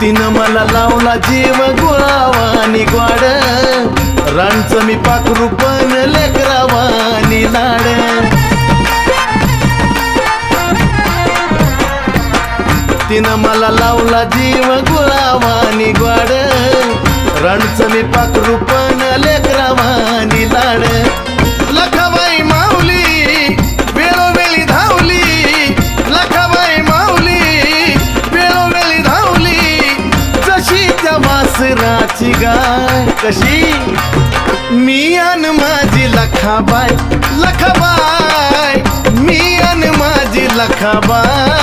तिनं मला लावला जीव गुळावानी ग्वाड राणचं मी पाखरू पण लेकरावानी लाड. तिनं मला लावला जीव गुळावानी ग्वाड रणचं मी पाखरू पण लेकरा जशी त्या वासराची गाय. कशी? मी अन माझी लखाबाई लखाबाई. मी अन माझी लखाबाई.